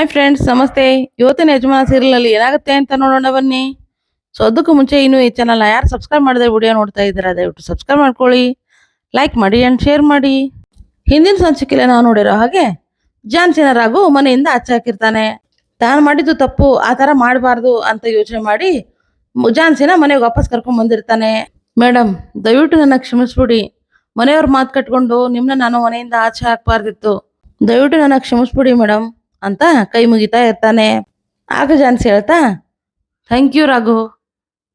Hi friends ನಮಸ್ತೆ. ಇವತ್ತಿನ ಯಜಮಾನ ಸೀರಿಯಲಲ್ಲಿ ಏನಾಗುತ್ತೆ ಅಂತ ನೋಡೋಣ ಬನ್ನಿ. ಸೊ ಅದಕ್ಕೂ ಮುಂಚೆ ಇನ್ನು ಈ ಚಾನಲ್ನ ಯಾರು ಸಬ್ಸ್ಕ್ರೈಬ್ ಮಾಡಿದ್ರೆ ವಿಡಿಯೋ ನೋಡ್ತಾ ಇದ್ದೀರಾ, ದಯವಿಟ್ಟು ಸಬ್ಸ್ಕ್ರೈಬ್ ಮಾಡ್ಕೊಳ್ಳಿ. ಲೈಕ್ ಮಾಡಿ ಆ್ಯಂಡ್ ಶೇರ್ ಮಾಡಿ. ಹಿಂದಿನ ಸಂಚಿಕೆಯಲ್ಲಿ ನಾವು ನೋಡಿರೋ ಹಾಗೆ ಜಾನ್ಸಿನ ರಾಘು ಮನೆಯಿಂದ ಆಚೆ ಹಾಕಿರ್ತಾನೆ. ತಾನು ಮಾಡಿದ್ದು ತಪ್ಪು, ಆ ಥರ ಮಾಡಬಾರ್ದು ಅಂತ ಯೋಚನೆ ಮಾಡಿ ಜಾನ್ಸಿನ ಮನೆಗೆ ವಾಪಸ್ ಕರ್ಕೊಂಡು ಬಂದಿರ್ತಾನೆ. ಮೇಡಮ್ ದಯವಿಟ್ಟು ನನ್ನ ಕ್ಷಮಿಸ್ಬಿಡಿ. ಮನೆಯವ್ರ ಮಾತು ಕಟ್ಕೊಂಡು ನಿಮ್ಮನ್ನ ನಾನು ಮನೆಯಿಂದ ಆಚೆ ಹಾಕಬಾರ್ದಿತ್ತು. ದಯವಿಟ್ಟು ನನ್ನ ಕ್ಷಮಿಸ್ಬಿಡಿ ಮೇಡಮ್ ಅಂತ ಕೈ ಮುಗಿತಾ ಇರ್ತಾನೆ. ಆಗ ಜಾನ್ಸಿ ಹೇಳ್ತಾ ಥ್ಯಾಂಕ್ ಯು ರಾಘು.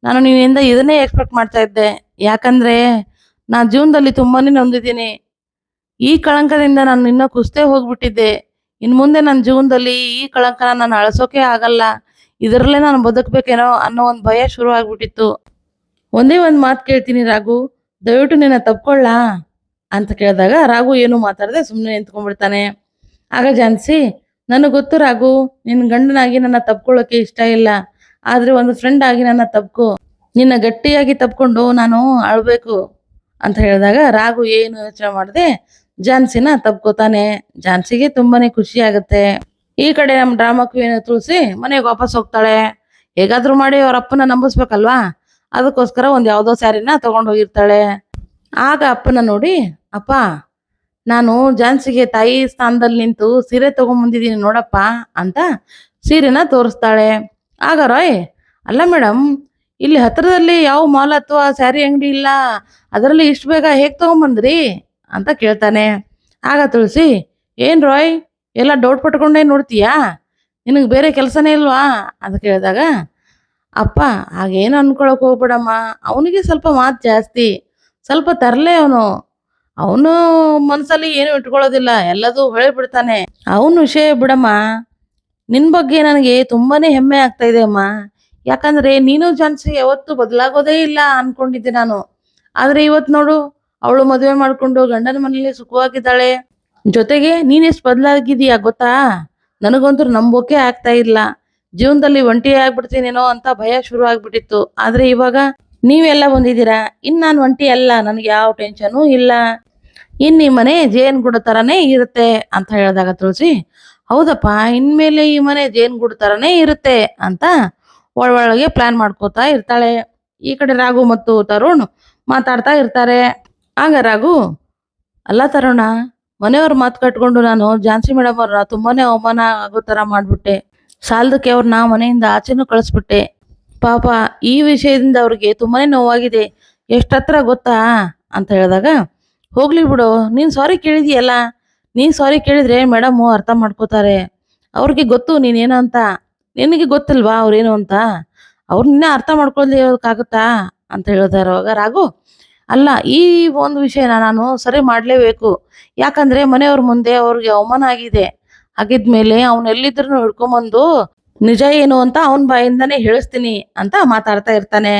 ನಾನು ನಿನ್ನಿಂದ ಇದನ್ನೇ ಎಕ್ಸ್ಪೆಕ್ಟ್ ಮಾಡ್ತಾ ಇದ್ದೆ. ಯಾಕಂದ್ರೆ ನಾ ಜೀವನದಲ್ಲಿ ತುಂಬಾನೇ ನೊಂದಿದ್ದೀನಿ. ಈ ಕಳಂಕದಿಂದ ನಾನು ಇನ್ನೂ ಕುಸ್ತೇ ಹೋಗ್ಬಿಟ್ಟಿದ್ದೆ. ಇನ್ನು ಮುಂದೆ ನನ್ನ ಜೀವನದಲ್ಲಿ ಈ ಕಳಂಕನ ನಾನು ಅಳಸೋಕೆ ಆಗಲ್ಲ. ಇದರಲ್ಲೇ ನಾನು ಬದುಕಬೇಕೇನೋ ಅನ್ನೋ ಒಂದು ಭಯ ಶುರು ಆಗ್ಬಿಟ್ಟಿತ್ತು. ಒಂದೇ ಒಂದು ಮಾತು ಕೇಳ್ತೀನಿ ರಾಘು. ದಯವಿಟ್ಟು ನಿನ್ನ ತಪ್ಕೊಳ್ಳ ಅಂತ ಕೇಳಿದಾಗ ರಾಘು ಏನು ಮಾತಾಡದೆ ಸುಮ್ಮನೆ ನಿಂತ್ಕೊಂಡ್ಬಿಡ್ತಾನೆ. ಆಗ ಜಾನ್ಸಿ ನನಗೆ ಗೊತ್ತು ರಾಘು ನಿನ್ನ ಗಂಡನಾಗಿ ನನ್ನ ತಪ್ಕೊಳ್ಳೋಕೆ ಇಷ್ಟ ಇಲ್ಲ. ಆದ್ರೆ ಒಂದು ಫ್ರೆಂಡ್ ಆಗಿ ನನ್ನ ತಪ್ಕೊ. ನಿನ್ನ ಗಟ್ಟಿಯಾಗಿ ತಪ್ಕೊಂಡು ನಾನು ಅಳ್ಬೇಕು ಅಂತ ಹೇಳಿದಾಗ ರಾಘು ಏನು ಯೋಚನೆ ಮಾಡದೆ, ಜಾನ್ಸಿನ ತಪ್ಕೋತಾನೆ. ಜಾನ್ಸಿಗೆ ತುಂಬಾನೇ ಖುಷಿ ಆಗುತ್ತೆ. ಈ ಕಡೆ ನಮ್ಮ ಡ್ರಾಮಾ ಕ್ವೀನ್ ತುಳಸಿ ಮನೆಗೆ ವಾಪಸ್ ಹೋಗ್ತಾಳೆ. ಹೇಗಾದ್ರೂ ಮಾಡಿ ಅವ್ರ ಅಪ್ಪನ ನಂಬಿಸ್ಬೇಕಲ್ವಾ? ಅದಕ್ಕೋಸ್ಕರ ಒಂದು ಯಾವುದೋ ಸ್ಯಾರಿನ ತಗೊಂಡು ಹೋಗಿರ್ತಾಳೆ. ಆಗ ಅಪ್ಪನ ನೋಡಿ, ಅಪ್ಪ ನಾನು ಜಾನ್ಸಿಗೆ ತಾಯಿ ಸ್ಥಾನದಲ್ಲಿ ನಿಂತು ಸೀರೆ ತಗೊಂಬಂದಿದ್ದೀನಿ ನೋಡಪ್ಪ ಅಂತ ಸೀರೆನ ತೋರಿಸ್ತಾಳೆ. ಆಗ ರಾಯ್, ಅಲ್ಲ ಮೇಡಮ್ ಇಲ್ಲಿ ಹತ್ರದಲ್ಲಿ ಯಾವ ಮಾಲ್ ಅಥವಾ ಸ್ಯಾರಿ ಅಂಗಡಿ ಇಲ್ಲ? ಅದರಲ್ಲಿ ಇಷ್ಟು ಬೇಗ ಹೇಗೆ ತೊಗೊಂಬಂದ್ರಿ? ಅಂತ ಕೇಳ್ತಾನೆ. ಆಗ ತುಳಸಿ, ಏನ್ ರಾಯ್, ಎಲ್ಲ ಡೌಟ್ ಪಟ್ಕೊಂಡೇ ನೋಡ್ತೀಯಾ? ನಿನಗೆ ಬೇರೆ ಕೆಲಸನೇ ಇಲ್ವಾ? ಅಂತ ಕೇಳಿದಾಗ, ಅಪ್ಪ, ಹಾಗೇನು ಅನ್ಕೊಳಕ್ ಹೋಗ್ಬೇಡಮ್ಮ. ಅವನಿಗೆ ಸ್ವಲ್ಪ ಮಾತು ಜಾಸ್ತಿ. ಸ್ವಲ್ಪ ತರಲೆ ಅವನು. ಅವನು ಮನಸ್ಸಲ್ಲಿ ಏನು ಇಟ್ಕೊಳ್ಳೋದಿಲ್ಲ, ಎಲ್ಲದೂ ಹೇಳ್ಬಿಡ್ತಾನೆ ಅವನು ವಿಷಯ ಬಿಡಮ್ಮ, ನಿನ್ ಬಗ್ಗೆ ನನಗೆ ತುಂಬಾನೇ ಹೆಮ್ಮೆ ಆಗ್ತಾ ಇದೆ ಅಮ್ಮ. ಯಾಕಂದ್ರೆ ನೀನು ಜಾನ್ಸಿ ಯಾವತ್ತೂ ಬದಲಾಗೋದೇ ಇಲ್ಲ ಅನ್ಕೊಂಡಿದ್ದೆ ನಾನು. ಆದ್ರೆ ಇವತ್ ನೋಡು, ಅವಳು ಮದುವೆ ಮಾಡ್ಕೊಂಡು ಗಂಡನ ಮನೇಲಿ ಸುಖವಾಗಿದ್ದಾಳೆ. ಜೊತೆಗೆ ನೀನೆಷ್ಟು ಬದಲಾಗಿದೀಯಾ ಗೊತ್ತಾ? ನನಗಂತೂ ನಂಬೋಕೆ ಆಗ್ತಾ ಇಲ್ಲ. ಜೀವನದಲ್ಲಿ ಒಂಟಿ ಆಗ್ಬಿಡ್ತೀನೇನೋ ಅಂತ ಭಯ ಶುರು ಆಗ್ಬಿಟ್ಟಿತ್ತು. ಆದ್ರೆ ಇವಾಗ ನೀವೆಲ್ಲ ಬಂದಿದ್ದೀರಾ? ಇನ್ ನಾನು ಒಂಟಿ ಅಲ್ಲ, ನನಗೆ ಯಾವ ಟೆನ್ಷನು ಇಲ್ಲ. ಇನ್ ಈ ಮನೆ ಗುಡ ತರನೇ ಇರುತ್ತೆ ಅಂತ ಹೇಳಿದಾಗ ತುಳಸಿ, ಹೌದಪ್ಪ, ಇನ್ಮೇಲೆ ಈ ಮನೆ ಜೇನುಗೂಡು ತರನೇ ಇರುತ್ತೆ ಅಂತ ಒಳೊಳಗೆ ಪ್ಲಾನ್ ಮಾಡ್ಕೋತಾ ಇರ್ತಾಳೆ. ಈ ಕಡೆ ರಾಘು ಮತ್ತು ತರುಣ್ ಮಾತಾಡ್ತಾ ಇರ್ತಾರೆ. ಆಗ ರಾಘು, ಅಲ್ಲ ತರುಣ, ಮನೆಯವ್ರ ಮಾತು ಕಟ್ಕೊಂಡು ನಾನು ಝಾನ್ಸಿ ಮೇಡಮ್ ಅವ್ರನ್ನ ತುಂಬಾನೇ ಅವಮಾನ ಆಗೋ ತರ ಮಾಡಿಬಿಟ್ಟೆ. ಸಾಲದಕ್ಕೆ ಅವ್ರನ್ನ ಮನೆಯಿಂದ ಆಚೆನೂ ಕಳಿಸ್ಬಿಟ್ಟೆ. ಪಾಪ ಈ ವಿಷಯದಿಂದ ಅವ್ರಿಗೆ ತುಂಬಾನೇ ನೋವಾಗಿದೆ. ಎಷ್ಟತ್ರ ಗೊತ್ತಾ? ಅಂತ ಹೇಳಿದಾಗ ಹೋಗ್ಲಿ ಬಿಡು. ನೀನು ಸಾರಿ ಕೇಳಿದ್ಯಲ್ಲ? ನೀನು ಸಾರಿ ಕೇಳಿದ್ರೆ ಮೇಡಮ್ ಅರ್ಥ ಮಾಡ್ಕೋತಾರೆ. ಅವ್ರಿಗೆ ಗೊತ್ತು ನೀನೇನು ಅಂತ. ನಿನಗೆ ಗೊತ್ತಿಲ್ವಾ ಅವ್ರೇನು ಅಂತ? ಅವ್ರು ನಿನ್ನೆ ಅರ್ಥ ಮಾಡ್ಕೊಳ್ಲಿಕ್ಕಾಗುತ್ತಾ ಅಂತ ಹೇಳ್ತಾರೆ ಅವಾಗ ರಾಘು. ಅಲ್ಲ, ಈ ಒಂದು ವಿಷಯನ ನಾನು ಸರಿ ಮಾಡ್ಲೇಬೇಕು. ಯಾಕಂದ್ರೆ ಮನೆಯವ್ರ ಮುಂದೆ ಅವ್ರಿಗೆ ಅವಮಾನ ಆಗಿದೆ. ಆಗಿದ್ಮೇಲೆ ಅವ್ನ ಎಲ್ಲಿದ್ರು ಹಿಡ್ಕೊಂಬಂದು ನಿಜ ಏನು ಅಂತ ಅವನ ಬಾಯಿಂದಾನೇ ಹೇಳಿಸ್ತೀನಿ ಅಂತ ಮಾತಾಡ್ತಾ ಇರ್ತಾನೆ.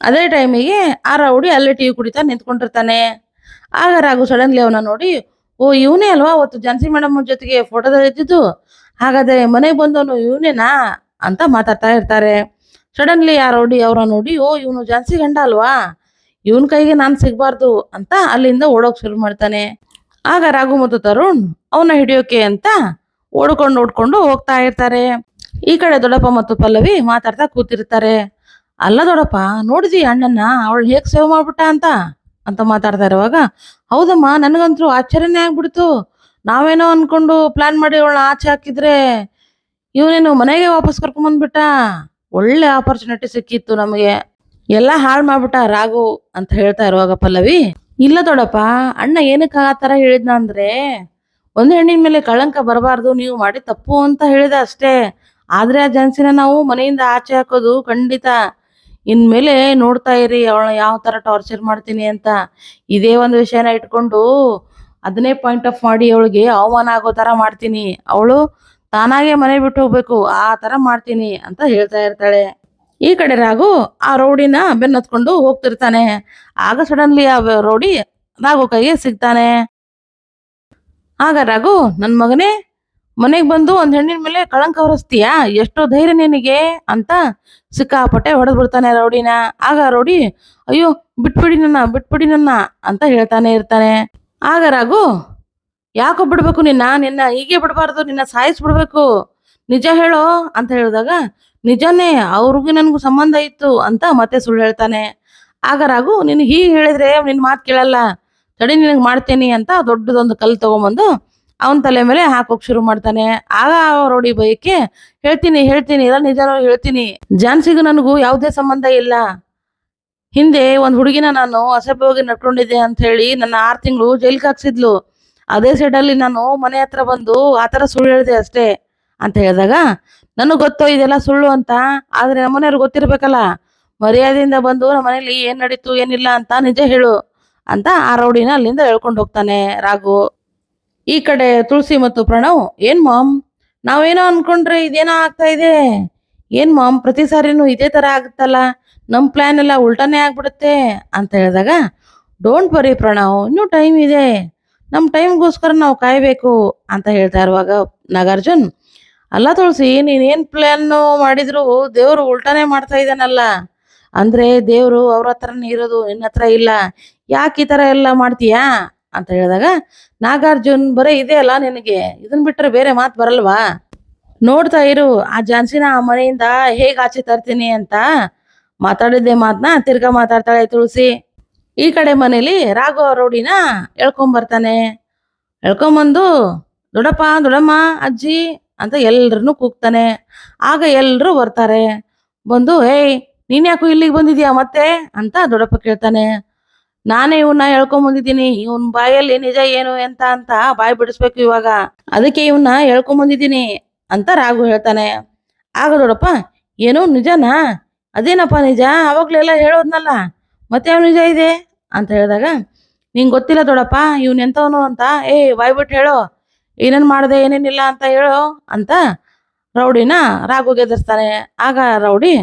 ಅದೇ ಟೈಮಿಗೆ ಆ ರೌಡಿ ಅಲ್ಲೇ ಟೀ ಕುಡಿತಾ ನಿಂತ್ಕೊಂಡಿರ್ತಾನೆ. ಆಗ ರಾಘು ಸಡನ್ಲಿ ಅವನ ನೋಡಿ, ಓ ಇವನೇ ಅಲ್ವಾ ಅವತ್ತು ಜಾನ್ಸಿ ಮೇಡಮ್ ಜೊತೆಗೆ ಫೋಟೋದಲ್ಲಿ ಇದ್ದಿದ್ದು? ಹಾಗಾದ್ರೆ ಮನೆಗೆ ಬಂದವನು ಇವನೇನಾ ಅಂತ ಮಾತಾಡ್ತಾ ಇರ್ತಾರೆ. ಸಡನ್ಲಿ ಆ ರೌಡಿ ಅವರ ನೋಡಿ, ಓ ಇವನು ಜಾನ್ಸಿ ಗಂಡ ಅಲ್ವಾ? ಇವನ ಕೈಗೆ ನಾನು ಸಿಗಬಾರ್ದು ಅಂತ ಅಲ್ಲಿಂದ ಓಡೋಕ್ ಶುರು ಮಾಡ್ತಾನೆ. ಆಗ ರಾಘು ಮತ್ತು ತರುಣ್ ಅವನ ಹಿಡಿಯೋಕೆ ಅಂತ ಓಡ್ಕೊಂಡು ಓಡ್ಕೊಂಡು ಹೋಗ್ತಾ ಇರ್ತಾರೆ. ಈ ಕಡೆ ದೊಡ್ಡಪ್ಪ ಮತ್ತು ಪಲ್ಲವಿ ಮಾತಾಡ್ತಾ ಕೂತಿರ್ತಾರೆ. ಅಲ್ಲ ದೊಡ್ಡಪ್ಪ, ನೋಡಿದಿ ಅಣ್ಣನ್ನ? ಅವಳು ಹೇಗೆ ಸೇವ್ ಮಾಡ್ಬಿಟ್ಟ ಅಂತ? ಅಂತ ಮಾತಾಡ್ತಾ ಇರುವಾಗ, ಹೌದಮ್ಮ, ನನಗಂತೂ ಆಶ್ಚರ್ಯನೇ ಆಗ್ಬಿಡ್ತು. ನಾವೇನೋ ಅನ್ಕೊಂಡು ಪ್ಲಾನ್ ಮಾಡಿ ಅವಳನ್ನ ಆಚೆ ಹಾಕಿದ್ರೆ ಇವನೇನು ಮನೆಗೆ ವಾಪಸ್ ಕರ್ಕೊಂಡ್ ಬಂದ್ಬಿಟ್ಟ. ಒಳ್ಳೆ ಆಪರ್ಚುನಿಟಿ ಸಿಕ್ಕಿತ್ತು ನಮಗೆ. ಎಲ್ಲ ಹಾಳು ಮಾಡ್ಬಿಟ್ಟ ರಾಘು ಅಂತ ಹೇಳ್ತಾ ಇರುವಾಗ ಪಲ್ಲವಿ. ಇಲ್ಲ ದೊಡ್ಡಪ್ಪ, ಅಣ್ಣ ಏನಕ್ಕೆ ಆ ತರ ಹೇಳಿದ್ನ ಅಂದ್ರೆ, ಒಂದು ಹೆಣ್ಣಿನ ಮೇಲೆ ಕಳಂಕ ಬರಬಾರ್ದು, ನೀವು ಮಾಡಿ ತಪ್ಪು ಅಂತ ಹೇಳಿದ ಅಷ್ಟೇ. ಆದ್ರೆ ಆ ಜನ್ಸಿನ ನಾವು ಮನೆಯಿಂದ ಆಚೆ ಹಾಕೋದು ಖಂಡಿತ ಇನ್ಮೇಲೆ ನೋಡ್ತಾ ಇರಿ ಅವಳ ಯಾವ ತರ ಟಾರ್ಚರ್ ಮಾಡ್ತೀನಿ ಅಂತ. ಇದೇ ಒಂದು ವಿಷಯನ ಇಟ್ಕೊಂಡು ಅದನ್ನೇ ಪಾಯಿಂಟ್ ಆಫ್ ಮಾಡಿ ಅವಳಿಗೆ ಅವಮಾನ ಆಗೋ ತರ ಮಾಡ್ತೀನಿ. ಅವಳು ತಾನಾಗೆ ಮನೆ ಬಿಟ್ಟು ಹೋಗ್ಬೇಕು, ಆ ತರ ಮಾಡ್ತೀನಿ ಅಂತ ಹೇಳ್ತಾ ಇರ್ತಾಳೆ. ಈ ಕಡೆ ರಾಘು ಆ ರೌಡಿನ ಬೆನ್ನತ್ಕೊಂಡು ಹೋಗ್ತಿರ್ತಾನೆ. ಆಗ ಸಡನ್ಲಿ ಆ ರೌಡಿ ರಾಘು ಕೈಗೆ ಸಿಗ್ತಾನೆ. ಆಗ ರಾಘು, ನನ್ ಮಗನೇ ಮನೆಗ್ ಬಂದು ಒಂದ್ ಹೆಣ್ಣಿನ ಮೇಲೆ ಕಳಂಕ ಹೊರಸ್ತೀಯಾ? ಎಷ್ಟೋ ಧೈರ್ಯ ನಿನಗೆ ಅಂತ ಸಿಕ್ಕಾಪಟ್ಟೆ ಹೊಡೆದ್ ಬಿಡ್ತಾನೆ ರೌಡಿನ. ಆಗ ರೌಡಿ, ಅಯ್ಯೋ, ಬಿಟ್ಬಿಡಿ ನನ್ನ ಬಿಟ್ಬಿಡಿ ನನ್ನ ಅಂತ ಹೇಳ್ತಾನೆ ಇರ್ತಾನೆ. ಆಗ ರಾಘು, ಯಾಕೋ ಬಿಡ್ಬೇಕು ನಿನ್ನ? ನಿನ್ನ ಹೀಗೆ ಬಿಡಬಾರ್ದು, ನಿನ್ನ ಸಾಯಿಸ್ಬಿಡ್ಬೇಕು. ನಿಜ ಹೇಳೋ? ಅಂತ ಹೇಳಿದಾಗ, ನಿಜನೇ, ಅವ್ರಿಗೂ ನನಗೂ ಸಂಬಂಧ ಇತ್ತು ಅಂತ ಮತ್ತೆ ಸುಳ್ಳು ಹೇಳ್ತಾನೆ. ಆಗ ರಾಘು ನಿನ್ಗೆ ಹೀಗೆ ಹೇಳಿದ್ರೆ ನಿನ್ನ ಮಾತು ಕೇಳಲ್ಲ. ತಡಿ, ನಿನಗೆ ಮಾಡ್ತೇನೆ ಅಂತ ದೊಡ್ಡದೊಂದು ಕಲ್ಲು ತಗೊಂಬಂದು ಅವನ ತಲೆ ಮೇಲೆ ಹಾಕೋಕ್ ಶುರು ಮಾಡ್ತಾನೆ. ಆಗ ರೌಡಿ ಬೈಕೆ, ಹೇಳ್ತೀನಿ ಹೇಳ್ತೀನಿ, ಎಲ್ಲ ನಿಜ ಹೇಳ್ತೀನಿ. ಜಾನ್ಸಿಗೂ ನನಗೂ ಯಾವುದೇ ಸಂಬಂಧ ಇಲ್ಲ. ಹಿಂದೆ ಒಂದು ಹುಡುಗಿನ ನಾನು ಅಸಭ್ಯವಾಗಿ ನಡ್ಕೊಂಡಿದ್ದೆ ಅಂತ ಹೇಳಿ ನನ್ನ ಆರು ತಿಂಗಳು ಜೈಲಿಗೆ ಹಾಕ್ಸಿದ್ಲು. ಅದೇ ಸೈಡಲ್ಲಿ ನಾನು ಮನೆ ಹತ್ರ ಬಂದು ಆ ಥರ ಸುಳ್ಳು ಹೇಳಿದೆ ಅಷ್ಟೇ ಅಂತ ಹೇಳಿದಾಗ, ನನಗೆ ಗೊತ್ತೋ ಇದೆಲ್ಲ ಸುಳ್ಳು ಅಂತ, ಆದ್ರೆ ನಮ್ಮನೆಯವ್ರಿಗೆ ಗೊತ್ತಿರಬೇಕಲ್ಲ. ಮರ್ಯಾದೆಯಿಂದ ಬಂದು ನಮ್ಮ ಮನೇಲಿ ಏನ್ ನಡೀತು, ಏನಿಲ್ಲ ಅಂತ ನಿಜ ಹೇಳು ಅಂತ ಆ ರೌಡಿನ ಅಲ್ಲಿಂದ ಹೇಳ್ಕೊಂಡು ಹೋಗ್ತಾನೆ ರಾಘು. ಈ ಕಡೆ ತುಳಸಿ ಮತ್ತು ಪ್ರಣವ್, ಏನ್ ಮಾಮ್? ನಾವೇನೋ ಅನ್ಕೊಂಡ್ರೆ ಇದೇನೋ ಆಗ್ತಾ ಇದೆ. ಏನ್ ಮಾಮ್, ಪ್ರತಿ ಸಾರಿನೂ ಇದೇ ತರ ಆಗುತ್ತಲ್ಲ? ನಮ್ಮ ಪ್ಲಾನ್ ಎಲ್ಲ ಉಲ್ಟಾನೇ ಆಗ್ಬಿಡುತ್ತೆ ಅಂತ ಹೇಳಿದಾಗ ಡೋಂಟ್ ಬರಿ ಪ್ರಣವ್, ಇನ್ನೂ ಟೈಮ್ ಇದೆ. ನಮ್ಮ ಟೈಮ್ಗೋಸ್ಕರ ನಾವು ಕಾಯಬೇಕು ಅಂತ ಹೇಳ್ತಾ ಇರುವಾಗ ನಾಗಾರ್ಜುನ್, ಅಲ್ಲ ತುಳಸಿ ನೀನೇನು ಪ್ಲಾನ್ ಮಾಡಿದ್ರು ದೇವ್ರು ಉಲ್ಟಾನೇ ಮಾಡ್ತಾ ಇದ್ದಾನಲ್ಲ. ಅಂದ್ರೆ ದೇವ್ರು ಅವ್ರ ಹತ್ರನೇ ಇರೋದು ನಿನ್ನ ಹತ್ರ ಇಲ್ಲ. ಯಾಕೆ ಈ ಥರ ಎಲ್ಲ ಮಾಡ್ತೀಯಾ? ಅಂತ ಹೇಳಿದಾಗ, ನಾಗಾರ್ಜುನ್, ಬರೀ ಇದೆ ಅಲ್ಲ ನಿನಗೆ, ಇದನ್ ಬಿಟ್ರೆ ಬೇರೆ ಮಾತು ಬರಲ್ವಾ? ನೋಡ್ತಾ ಇರು, ಆ ಜಾನ್ಸಿನ ಆ ಮನೆಯಿಂದ ಹೇಗೆ ಆಚೆ ತರ್ತೀನಿ ಅಂತ ಮಾತಾಡಿದ್ದೆ ಮಾತನ್ನ ತಿರ್ಗಾ ಮಾತಾಡ್ತಾಳೆ ತುಳಸಿ. ಈ ಕಡೆ ಮನೇಲಿ ರಾಘವ ರೌಡಿನ ಎಳ್ಕೊಂಬರ್ತಾನೆ. ಎಳ್ಕೊಂಬಂದು, ದೊಡ್ಡಪ್ಪ, ದೊಡ್ಡಮ್ಮ, ಅಜ್ಜಿ ಅಂತ ಎಲ್ರನ್ನೂ ಕೂಗ್ತಾನೆ. ಆಗ ಎಲ್ಲರೂ ಬರ್ತಾರೆ. ಬಂದು, ಏಯ್ ನೀನ್ ಯಾಕೋ ಇಲ್ಲಿಗೆ ಬಂದಿದ್ಯಾ ಮತ್ತೆ? ಅಂತ ದೊಡ್ಡಪ್ಪ ಕೇಳ್ತಾನೆ. ನಾನೇ ಇವನ್ನ ಹೇಳ್ಕೊಂಡ್ ಬಂದಿದ್ದೀನಿ. ಇವನ್ ಬಾಯಲ್ಲಿ ನಿಜ ಏನು ಎಂತ ಅಂತ ಬಾಯಿ ಬಿಡಿಸ್ಬೇಕು ಇವಾಗ. ಅದಕ್ಕೆ ಇವನ್ನ ಹೇಳ್ಕೊಂಡ್ ಬಂದಿದ್ದೀನಿ ಅಂತ ರಾಘು ಹೇಳ್ತಾನೆ. ಆಗ ನೋಡಪ್ಪ, ಏನು ನಿಜನಾ? ಅದೇನಪ್ಪ ನಿಜ? ಅವಾಗ್ಲೆಲ್ಲ ಹೇಳೋದ್ನಲ್ಲ. ಮತ್ತೆ ಯಾವ ನಿಜ ಇದೆ? ಅಂತ ಹೇಳಿದಾಗ, ನಿಂಗೆ ಗೊತ್ತಿಲ್ಲ ದೊಡಪ್ಪ, ಇವನ್ ಎಂತವನು ಅಂತ. ಏ ಬಾಯ್ ಬಿಟ್ಟು ಹೇಳೋ. ಏನೇನು ಮಾಡ್ದೆ ಏನೇನಿಲ್ಲ ಅಂತ ಹೇಳೋ ಅಂತ ರೌಡಿನ ರಾಘು ಗೆದರ್ಸ್ತಾನೆ ಆಗ ರೌಡಿ,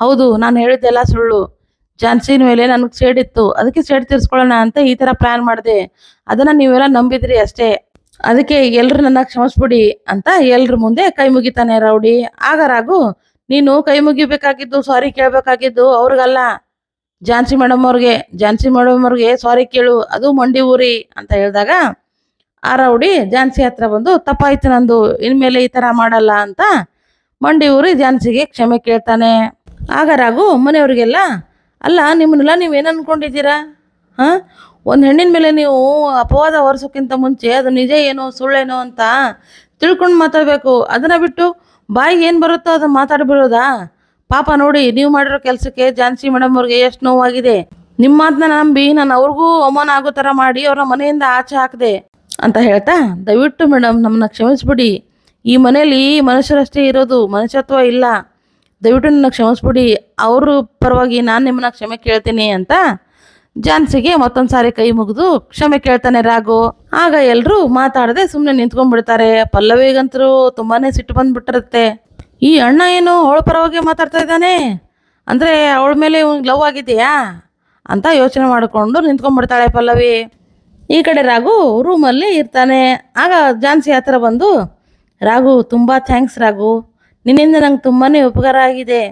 ಹೌದು, ನಾನು ಹೇಳಿದ್ದೆಲ್ಲ ಸುಳ್ಳು. ಜಾನ್ಸಿನ ಮೇಲೆ ನನಗೆ ಇತ್ತು. ಅದಕ್ಕೆ ಸೇಡ್ ತೀರಿಸ್ಕೊಳ್ಳೋಣ ಅಂತ ಈ ತರ ಪ್ಲ್ಯಾನ್ ಮಾಡಿದೆ. ಅದನ್ನ ನೀವೆಲ್ಲ ನಂಬಿದ್ರಿ ಅಷ್ಟೇ. ಅದಕ್ಕೆ ಎಲ್ರು ನನ್ನ ಕ್ಷಮಿಸ್ಬಿಡಿ ಅಂತ ಎಲ್ಲರ ಮುಂದೆ ಕೈ ಮುಗಿತಾನೆ ರೌಡಿ. ಆಗ ರಾಗು ನೀನು ಕೈ ಮುಗಿಬೇಕಾಗಿದ್ದು ಸಾರಿ ಕೇಳಬೇಕಾಗಿದ್ದು ಅವ್ರಿಗಲ್ಲ. ಝಾನ್ಸಿ ಮೇಡಮ್ ಅವ್ರಿಗೆ, ಝಾನ್ಸಿ ಮೇಡಮ್ ಅವ್ರಿಗೆ ಸಾರಿ ಕೇಳು, ಅದು ಮಂಡಿ ಊರಿ ಅಂತ ಹೇಳಿದಾಗ ಆ ರೌಡಿ ಝಾನ್ಸಿ ಹತ್ರ ಬಂದು, ತಪ್ಪಾಯ್ತು ನಂದು, ಇನ್ಮೇಲೆ ಈ ತರ ಮಾಡಲ್ಲ ಅಂತ ಮಂಡಿ ಊರಿ ಝಾನ್ಸಿಗೆ ಕ್ಷಮೆ ಕೇಳ್ತಾನೆ. ಆಗ ರಾಗು ಮನೆಯವ್ರಿಗೆಲ್ಲ ಅಲ್ಲ, ನಿಮ್ಮನ್ನೆಲ್ಲ ನೀವು ಏನು ಅನ್ಕೊಂಡಿದ್ದೀರಾ? ಹಾಂ? ಒಂದು ಹೆಣ್ಣಿನ ಮೇಲೆ ನೀವು ಅಪವಾದ ಹೊರಿಸೋಕ್ಕಿಂತ ಮುಂಚೆ ಅದು ನಿಜ ಏನೋ, ಸುಳ್ಳೇನೋ ಅಂತ ತಿಳ್ಕೊಂಡು ಮಾತಾಡಬೇಕು. ಅದನ್ನು ಬಿಟ್ಟು ಬಾಯಿಗೆ ಏನು ಬರುತ್ತೋ ಅದನ್ನ ಮಾತಾಡ್ಬಿಡೋದಾ? ಪಾಪ ನೋಡಿ, ನೀವು ಮಾಡಿರೋ ಕೆಲಸಕ್ಕೆ ಜಾನ್ಸಿ ಮೇಡಮ್ ಅವ್ರಿಗೆ ಎಷ್ಟು ನೋವಾಗಿದೆ. ನಿಮ್ಮ ಮಾತನ್ನ ನಂಬಿ ನಾನು ಅವ್ರಿಗೂ ಅವಮಾನ ಆಗೋ ಥರ ಮಾಡಿ ಅವ್ರ ಮನೆಯಿಂದ ಆಚೆ ಹಾಕಿದೆ. ಅಂತ ಹೇಳ್ತಾ, ದಯವಿಟ್ಟು ಮೇಡಮ್ ನಮ್ಮನ್ನ ಕ್ಷಮಿಸ್ಬಿಡಿ. ಈ ಮನೇಲಿ ಮನುಷ್ಯರಷ್ಟೇ ಇರೋದು, ಮನುಷ್ಯತ್ವ ಇಲ್ಲ. ದಯವಿಟ್ಟು ನನ್ನ ಕ್ಷಮಿಸ್ಬಿಡಿ. ಅವರು ಪರವಾಗಿ ನಾನು ನಿಮ್ಮನ್ನ ಕ್ಷಮೆ ಕೇಳ್ತೀನಿ ಅಂತ ಜಾನ್ಸಿಗೆ ಮತ್ತೊಂದು ಸಾರಿ ಕೈ ಮುಗಿದು ಕ್ಷಮೆ ಕೇಳ್ತಾನೆ ರಾಘು. ಆಗ ಎಲ್ಲರೂ ಮಾತಾಡದೆ ಸುಮ್ಮನೆ ನಿಂತ್ಕೊಂಡ್ಬಿಡ್ತಾರೆ. ಪಲ್ಲವಿಗಂತರೂ ತುಂಬಾನೇ ಸಿಟ್ಟು ಬಂದ್ಬಿಟ್ಟಿರುತ್ತೆ. ಈ ಅಣ್ಣ ಏನು ಅವಳ ಪರವಾಗಿ ಮಾತಾಡ್ತಾ ಇದ್ದಾನೆ? ಅಂದ್ರೆ ಅವಳ ಮೇಲೆ ಲವ್ ಆಗಿದೆಯಾ? ಅಂತ ಯೋಚನೆ ಮಾಡಿಕೊಂಡು ನಿಂತ್ಕೊಂಡ್ಬಿಡ್ತಾಳೆ ಪಲ್ಲವಿ. ಈ ಕಡೆ ರಾಘು ರೂಮಲ್ಲಿ ಇರ್ತಾನೆ. ಆಗ ಜಾನ್ಸಿ ಹತ್ರ ಬಂದು, ರಾಘು, ತುಂಬ ಥ್ಯಾಂಕ್ಸ್ ರಾಘು. ನಿನ್ನಿಂದ ನಂಗೆ ತುಂಬಾ ಉಪಕಾರ ಆಗಿದೆ.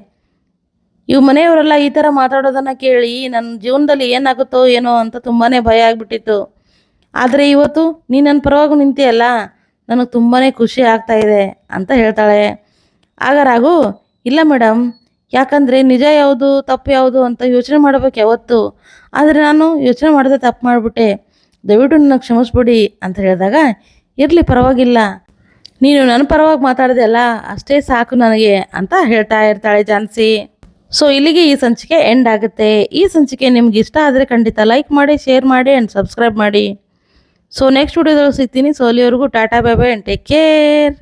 ಇವು ಮನೆಯವರೆಲ್ಲ ಈ ಥರ ಮಾತಾಡೋದನ್ನು ಕೇಳಿ ನನ್ನ ಜೀವನದಲ್ಲಿ ಏನಾಗುತ್ತೋ ಏನೋ ಅಂತ ತುಂಬಾ ಭಯ ಆಗಿಬಿಟ್ಟಿತ್ತು. ಆದರೆ ಇವತ್ತು ನೀ ನನ್ನ ಪರವಾಗಿ ನಿಂತಿಯಲ್ಲ, ನನಗೆ ತುಂಬಾ ಖುಷಿ ಆಗ್ತಾ ಇದೆ ಅಂತ ಹೇಳ್ತಾಳೆ. ಆಗ ರಾಘು, ಇಲ್ಲ ಮೇಡಮ್ ಯಾಕಂದರೆ ನಿಜ ಯಾವುದು, ತಪ್ಪು ಯಾವುದು ಅಂತ ಯೋಚನೆ ಮಾಡಬೇಕು ಯಾವತ್ತು. ಆದರೆ ನಾನು ಯೋಚನೆ ಮಾಡದೆ ತಪ್ಪು ಮಾಡಿಬಿಟ್ಟೆ. ದಯವಿಟ್ಟು ನನಗೆ ಕ್ಷಮಿಸ್ಬಿಡಿ ಅಂತ ಹೇಳಿದಾಗ, ಇರಲಿ ಪರವಾಗಿಲ್ಲ. ನೀನು ನನ್ನ ಪರವಾಗಿ ಮಾತಾಡಿದೆ ಅಲ್ಲ ಅಷ್ಟೇ ಸಾಕು ನನಗೆ ಅಂತ ಹೇಳ್ತಾ ಇರ್ತಾಳೆ ಜಾನ್ಸಿ. ಸೊ ಇಲ್ಲಿಗೆ ಈ ಸಂಚಿಕೆ ಎಂಡ್ ಆಗುತ್ತೆ. ಈ ಸಂಚಿಕೆ ನಿಮ್ಗೆ ಇಷ್ಟ ಆದರೆ ಖಂಡಿತ ಲೈಕ್ ಮಾಡಿ ಶೇರ್ ಮಾಡಿ ಆ್ಯಂಡ್ ಸಬ್ಸ್ಕ್ರೈಬ್ ಮಾಡಿ. ಸೊ ನೆಕ್ಸ್ಟ್ ವಿಡಿಯೋದಲ್ಲಿ ಸಿಗ್ತೀನಿ. ಸೊ ಅಲ್ಲಿವರೆಗೂ tata bye bye and take care